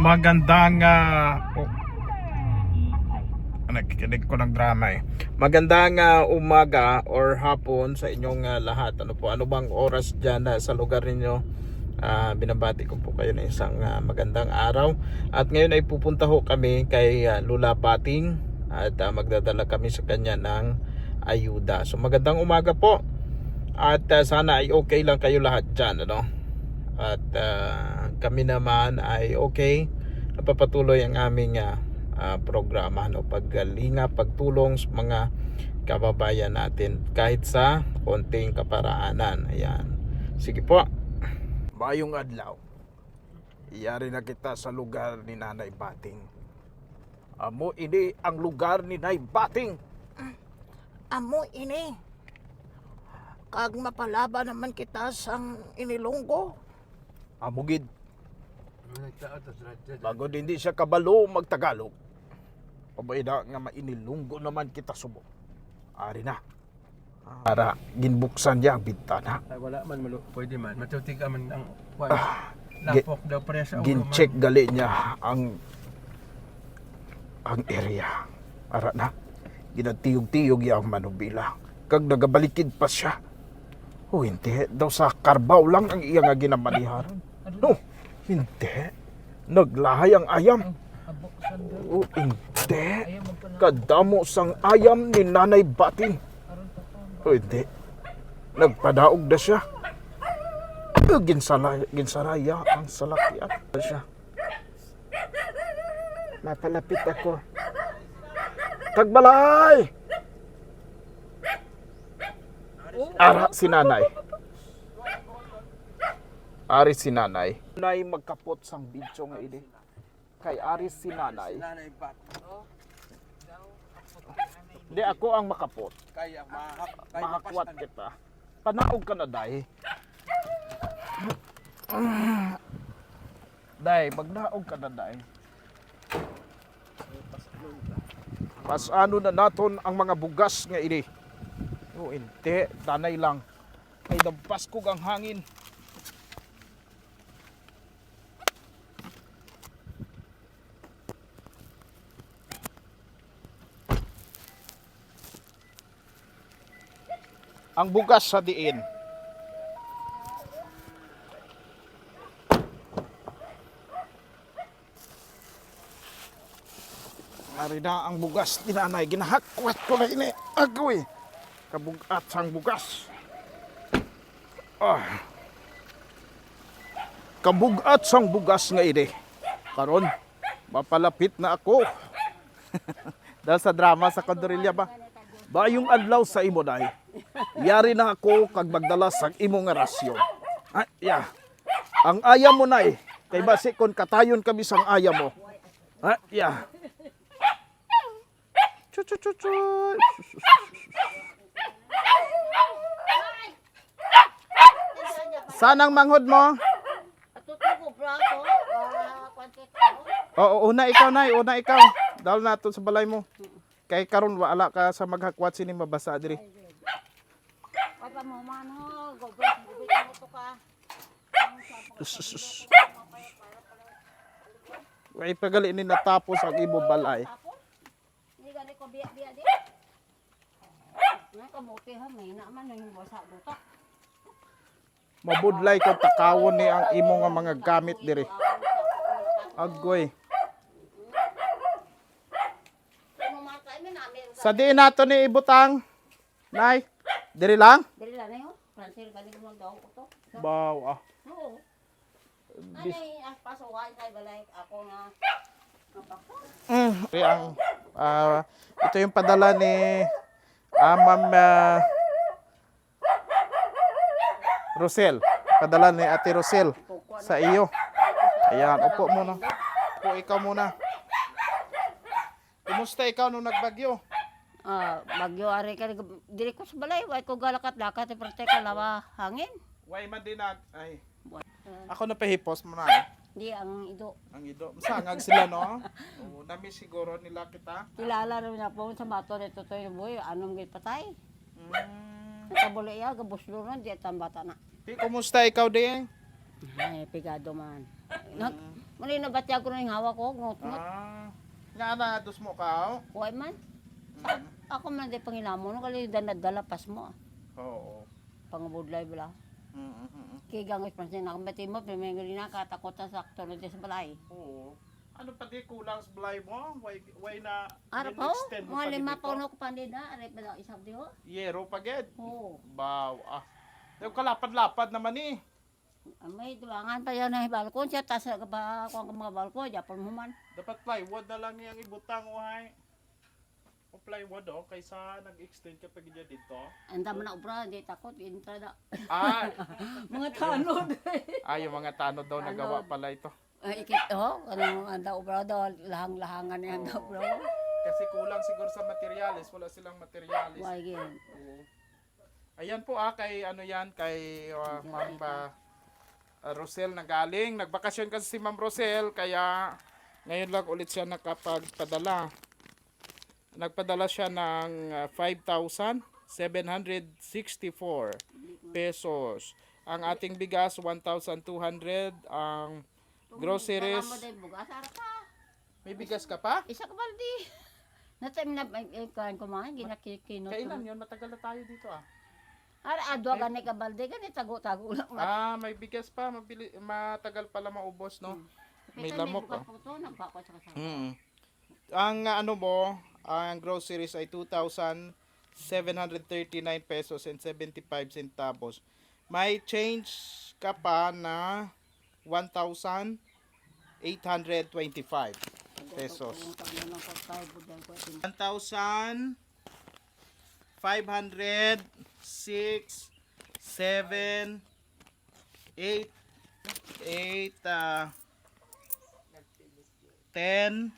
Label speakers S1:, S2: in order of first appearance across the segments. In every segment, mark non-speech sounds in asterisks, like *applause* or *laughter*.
S1: Magandang uh, oh, nakikinig ko ng drama eh. Magandang ah, umaga or hapon sa inyong ah, lahat. Ano po, ano bang oras diyan sa lugar ninyo? Ah, binabati ko po kayo ng isang ah, magandang araw. At ngayon ay pupunta ho kami kay ah, Lula Pating at ah, magdadala kami sa kanya ng ayuda. So magandang umaga po. At ah, sana ay okay lang kayo lahat diyan, ano? At ah, kami naman ay okay. Napapatuloy ang aming ah, ah, programa no paggalinga, pagtulong sa mga kababayan natin kahit sa konting kaparaanan. Ayan. Sige po. Bayong adlaw. Iyari na kita sa lugar ni Nanay Bating. Amo ini ang lugar ni Nanay Bating. *clears throat*
S2: Amo ini. Kag mapalaba naman kita sang inilunggo.
S1: Amugid. Bago hindi siya kabalo magtagalog. Pabayda nga mainilunggo naman kita subo. Ari na. Para ginbuksan niya ang bintana.
S3: Ay, wala man malo. Pwede man. Matutig man ang kwan.
S1: Ah,
S3: Lapok daw pre sa ulo man.
S1: Gin-check gali niya ang ang area. Ara na. Ginatiyog-tiyog niya ang manubila. Kag nagabalikid pa siya. O hindi. Daw sa karbaw lang ang iya nga ginamanihan. No, hindi. Naglahay ang ayam. O hindi. Kadamo sang ayam ni Nanay Bating. O hindi. Nagpadaog na siya. Eh, Ginsala, ginsaraya ang salakyan. Siya. Napalapit ako. Tagbalay! Ara si nanay. Ari si nanay. Nanay magkapot sang bidyo nga ini. Kay Ari si nanay. Di ako ang makapot.
S3: Kaya mahak. Kaya
S1: Makakwat kita. Panaog ka na, day. Day, magnaog ka na, day. Pasano na naton ang mga bugas nga ini. O hindi, tanay lang. Ay dampas ko ang hangin. Ang bugas sa diin. Ari na ang bugas ni nanay. Ginahakwat ko na ini. Agoy. Kabugat sang bugas. Ah. Kabugat sang bugas nga ini. Karon, mapalapit na ako. *laughs* Dahil sa drama sa Condorilla ba? Bayong adlaw sa imo day. Yari na ako kag magdala sa imo nga rasyon. Ah, yeah. Ang ayam mo nay. Kay basi kon katayon kami sang ayam mo. Ah, yeah. Chu chu chu chu. Sanang manghod mo? Oo, una ikaw na, una ikaw. Dahil nato sa balay mo. Kay karon wala ka sa maghakwat sini mabasa diri.
S2: Pa mo man ho. Gobres. Gobres mo to ka.
S1: Sus. Way pagali ni natapos ang imo balay.
S2: Hindi gani ko biya-biya di. Nga kamuti ha. May naman yung basa buta.
S1: Mabudlay ko takawon ni ang imo nga mga gamit diri. Agoy. Sa diin nato ni ibutang. Nay, diri lang?
S2: Dili lang na yun. Francis, galing mo daw ko to.
S1: Baw ah.
S2: Oo.
S1: Bis-
S2: Ay, ang pasukan kay balay ako nga.
S1: Mm, ito ang ah, ito yung padala ni ah, Ma'am ah, Rosel. Padala ni Ate Rosel sa iyo. Ayan, upo muna. Upo ikaw muna. Kumusta ikaw nung nagbagyo?
S2: Ah, bagyo ari ka dili ko sa balay, way ko galakat-lakat pero teka lawa hangin.
S1: Way man din nag ay.
S2: Ah,
S1: Ako na pahipos mo na. eh.
S2: di ang ido.
S1: Ang ido. Masangag sila no. *laughs* Oo, nami siguro nila kita.
S2: Kilala rin na po sa bato nito to yung boy, anong git patay.
S1: Mm.
S2: Nakabuli iya, gabuslo ron, di ang bata na.
S1: Di, kumusta ikaw din?
S2: Ay, pigado man. Nag, Muli na batya ko na yung hawak ko, ngot-ngot.
S1: Ah. Nga na dos mo ka.
S2: Huwag man. Ako man di pangilamo, no, kali danadala pas mo. ah.
S1: Oo.
S2: Pangabudlay bala.
S1: Mm, mm, mm.
S2: Kaya gangis pa siya, nakabati mo, pimengali na, katakot na sakto na sa balay.
S1: Oo. Ano pa di kulang sa balay mo? Why, why na
S2: Ara pa
S1: mo
S2: mga lima pa no ko pandi na, aray pa isang di ho.
S1: Yero pa ged.
S2: Oo.
S1: Baw. Ah. Yung kalapad-lapad naman eh.
S2: Ah, May duwangan pa yan na balkon siya, tas ka ba kung mga balkon, japon mo man.
S1: Dapat plywood na lang yung ibutang uhay. O plywood oh, kaysa nag-extend ka pa ganyan dito.
S2: Anda man na ubra, di takot, intra da.
S1: Ah,
S2: mga tanod.
S1: ah yung mga tanod daw nagawa pala ito.
S2: Ay, ikit ho, kanang anda ubra daw, lahang-lahangan niya anda ubra.
S1: Kasi kulang siguro sa materials, wala silang materials.
S2: Why again?
S1: Oo. Ayan po ah, kay ano yan, kay uh, Ma'am uh, Rosel na galing. Nagbakasyon kasi si Ma'am Rosel, kaya ngayon lang ulit siya nakapagpadala. Nagpadala siya ng uh, 5,764 pesos. Ang ating bigas, 1,200. Ang groceries. May bigas ka pa?
S2: Isa ka baldi. *laughs* Na, eh, kain ko mga, ginakikinot.
S1: Kailan yun? Matagal na tayo dito ah.
S2: Ara, adwa gani ka baldi, gani tago-tago lang. *laughs*
S1: Ah, may bigas pa. Mabili, matagal pala maubos, no? may lamok, oh.
S2: sa kasama.
S1: Mm. Ang ano mo, ang groceries ay 2,739 pesos and 75 centavos. May change ka pa na 1,825 pesos.
S2: Kung kami ng pagkaw, buday ko, atin.
S1: 1,500 6 7 8 8 uh, 10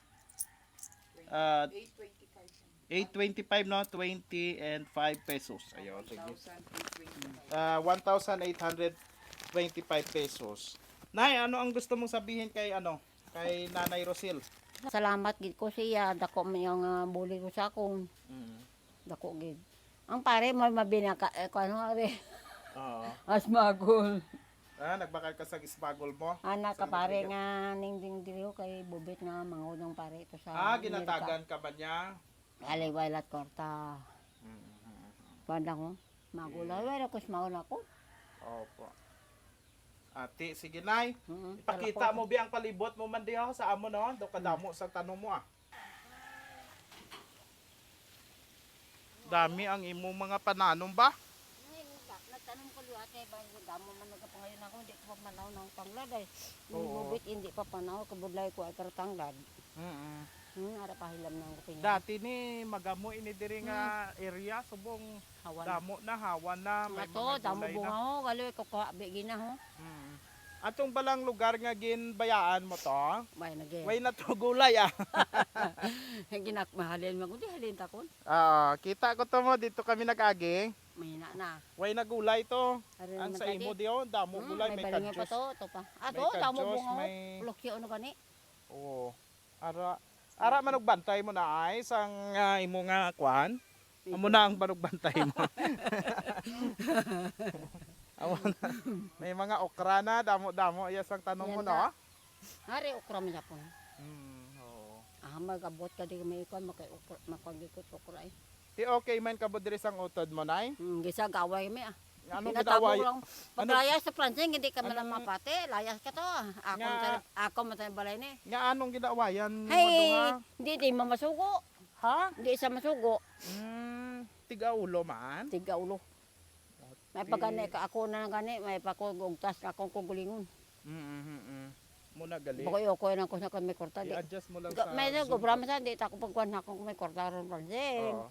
S1: uh, 825 no 20 and 5 pesos ayun sige uh, 1,825 pesos Nay ano ang gusto mong sabihin kay ano kay Nanay Rosil
S2: Salamat gid ko siya, dako man yung uh, buli ko sa akong,
S1: mm.
S2: dako gid. Ang pare mo mabinaka, eh, kung ano ari,
S1: Oo. *laughs*
S2: asmagol.
S1: Ah, nagbakal ka sa isbagol mo?
S2: Anak ka
S1: Saan
S2: pare nga ning ding kay bubit nga mangunong pare ito sa
S1: Ah, ginatagan ka ba niya?
S2: Alay wailat korta. Magulay wala ko smaon ako.
S1: Opo. Ate, sige nay.
S2: Mm,
S1: Ipakita mo bi ang palibot mo man diha sa amo no. Do kadamo sa tanong mo ah. Dami ang imo mga pananom ba?
S2: Nagtanong ko liwat kay ba damo man nagapangayon ako hindi ko pa manaw ng pangladay.
S1: Oo.
S2: Yung bubit hindi pa panaw kabudlay ko ay kartanglad.
S1: Mm
S2: Hmm, ara pahilam na pinya.
S1: Dati ni magamo ini diri nga area subong
S2: Hawan.
S1: damo na hawan na may
S2: Nga to,
S1: mga
S2: damo
S1: gulay
S2: bunga
S1: na.
S2: ho, galoy ko ko bigina ho.
S1: Mm. Atong balang lugar nga ginbayaan mo to,
S2: May nage.
S1: way na to gulay ah. *laughs*
S2: Ginak mahalin mo kundi halin ta kon.
S1: Ah, kita ko to mo dito kami nag-agi.
S2: Mahina na.
S1: Way na gulay to.
S2: Ari
S1: Ang
S2: naman
S1: sa imo diyo, damo
S2: Hmm,
S1: gulay
S2: may
S1: may
S2: balingan pa
S1: kadyos.
S2: to, to pa. Ah,
S1: May
S2: to, damo
S1: kadyos,
S2: bunga ho.
S1: may-
S2: Lukyo ano gani?
S1: Oo. Ara ara manugbantay mo na ay sang ah, imo nga kwan. Amo na ang manugbantay mo. *laughs* Amo na. May mga okra na, damo-damo iya sang tanong mo no.
S2: Hari okra man japon.
S1: Hmm, oo.
S2: Ah, magabot ka di may kon makay okra makagikot okra ay.
S1: Di okay man ka diri sang utod mo nay?
S2: Hmm, gisa gaway mi ah.
S1: Anong
S2: Pinatabo
S1: gidaway?
S2: lang. Paglayas sa Pransing, hindi ka
S1: Anong-
S2: mapate. Layas ka to. Ako,
S1: Nga-
S2: man- ako man tayo balay ni.
S1: Nga anong ginawayan
S2: Hey, hindi di mamasugo.
S1: Ha?
S2: Hindi isa masugo.
S1: Hmm, tiga ulo man.
S2: Tiga ulo. May pagani ka ako na gani, may pakugugtas ka akong kugulingon.
S1: Mm, mm, mm, mm. Muna gali.
S2: Bakoy ako na ko sa kami korta.
S1: I-adjust mo lang sa
S2: May
S1: Zoom.
S2: nagobra man sa di ta ko pagkuan na akong may korta ron Pransing.
S1: Oo.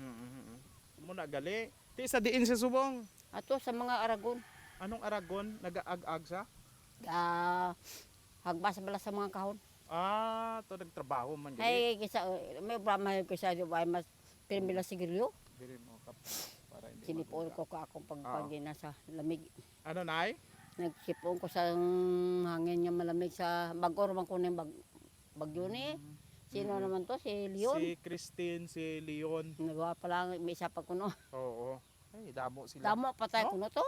S1: Mm, mm, mm, mm. Muna gali. Ti sa diin sa subong.
S2: Ato sa mga aragon.
S1: Anong Aragon? Nag-aag-ag sa?
S2: Ah, hagbas bala sa mga kahon.
S1: Ah, to nagtrabaho man gali.
S2: Ay, kisa, may brahma ko sa di ba mas pirmila siguryo.
S1: Diri mo kap para hindi.
S2: Sinipoon
S1: maduga.
S2: ko ka akong pagpagina sa lamig.
S1: Ano nay?
S2: Nagsipon ko sa hangin niya malamig sa bagor man ko ng bag, bagyo ni. Sino naman to? Si Leon.
S1: Si Christine, si Leon.
S2: Nagawa pa lang, may isa pa kuno.
S1: Oo. Ay, damo sila.
S2: Damo patay
S1: No?
S2: kuno to.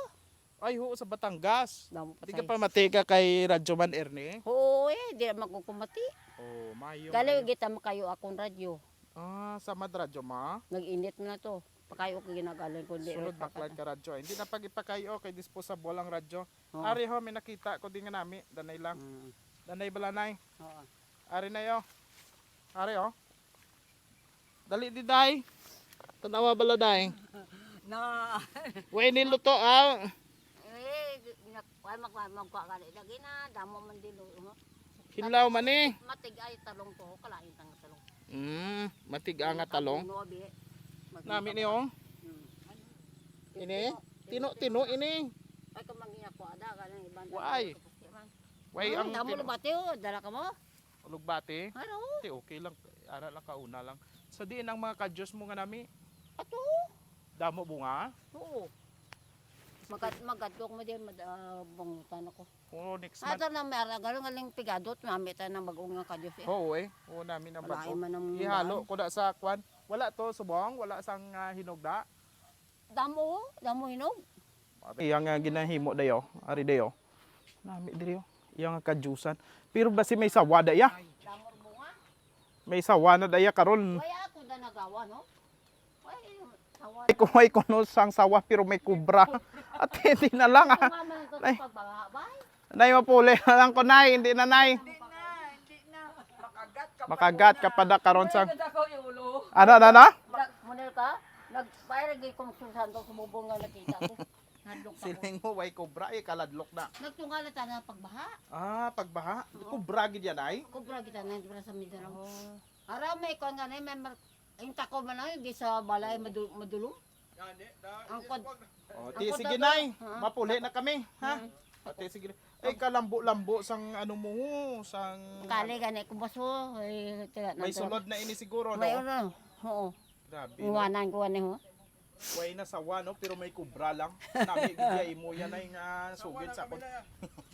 S1: Ay, oo, sa Batangas.
S2: Damo
S1: Di ka pa matika kay Radyoman Ernie?
S2: Oo eh, di naman ko kumati.
S1: Oh, mayo.
S2: Gali kita makayo akong radyo.
S1: Ah, sa Madradyo ma.
S2: Nag-init na to. Pakayo ko ginagaling ko di.
S1: Sunod baklat ka radyo. Hindi na pag ipakayo kay disposable ang radyo.
S2: Oo.
S1: Ari ho, may nakita ko din nga nami. Danay lang.
S2: Mm,
S1: Danay balanay.
S2: oo.
S1: Ari na yo. Ari oh. Dali di day. Tanawa bala day. *laughs*
S2: Na. *laughs*
S1: Way niluto ah.
S2: Eh, ay magwa magwa gali lagi na damo man dilo. no?
S1: Hinlaw man eh.
S2: Matig ay talong to, kalain tang talong.
S1: Mm, matiga nga talong.
S2: Mag-
S1: Nami ni oh.
S2: Mm.
S1: Ini. Tino tino ini.
S2: Ay kung mangiya ko ada kanang ibang.
S1: Why? Way ang
S2: damo lo bati oh, dala ka mo.
S1: Ulugbati.
S2: Ano?
S1: Di okay lang. Ara lang kauna lang. Sa diin ang mga kadyos mo nga nami.
S2: Ato.
S1: Damo bunga.
S2: Oo. Magat magadlok mo din mad uh, bangutan ako.
S1: O next month.
S2: Ato na mera galong galing pigadot mami ta nang bagong nga kadyos eh.
S1: Oo eh. Oo namin ang
S2: Wala
S1: bago. Ihalo ko na sa kwan. Wala to subong, wala sang uh, hinugda.
S2: Damo, oh. damo hinog.
S1: Iyang nga ginahimo dayo, ari dayo. Nami diri yo. Iyang nga kadyusan. Pero basi may sawa daya.
S2: Damo bunga.
S1: May sawa na daya karon.
S2: Ako na nagawa no. Ay, tawa.
S1: Ay kuno sang sawa pero may kubra. *laughs* At hindi na lang ah.
S2: Mama na to
S1: Ay.
S2: sa pagbabay.
S1: Nay mapuli na lang ko nay, hindi na nay. Makagat ka pa da karon sang Ano ano ano?
S2: Model ka? Nagpire gay kong susan to sumubong nga nakita ko. *laughs*
S1: Siling mo way kubra eh kaladlok na.
S2: Nagtungala ta na pagbaha.
S1: Ah, pagbaha. Kubra gid yan ay.
S2: Kubra kita na dito sa Mindanao. Ara may kon nga na may mar- ang tako man ay di sa balay madul madulong. Ang kod
S1: Oh, ti sige nay. Mapuli na kami, ha? Ate sige. Ay kalambo-lambo sang ano mo, sang
S2: kali gani ko baso ay tira na.
S1: may sulod na ini siguro
S2: May
S1: no.
S2: ano. Oo.
S1: Grabe. no?
S2: Iwanan ko ani ho.
S1: Way na sawa no, pero may kubra lang. Nami gid mo yan ay nga sugid sa kon. *laughs*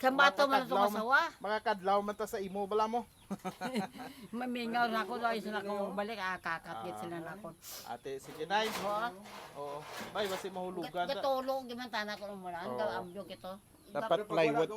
S2: Sa bato man to
S1: Kadlaw man-
S2: kasawa.
S1: Mga kadlaw man ta sa imo bala mo. *laughs*
S2: Mamingaw na ako dahil sila ko balik ah kakatgit sila na ako.
S1: Ate sige nay.
S2: Oo.
S1: Oo. Bay basi mahulugan.
S2: Gatulog di man tanak ko mo lang. Ang abdo kito.
S1: Dapat plywood.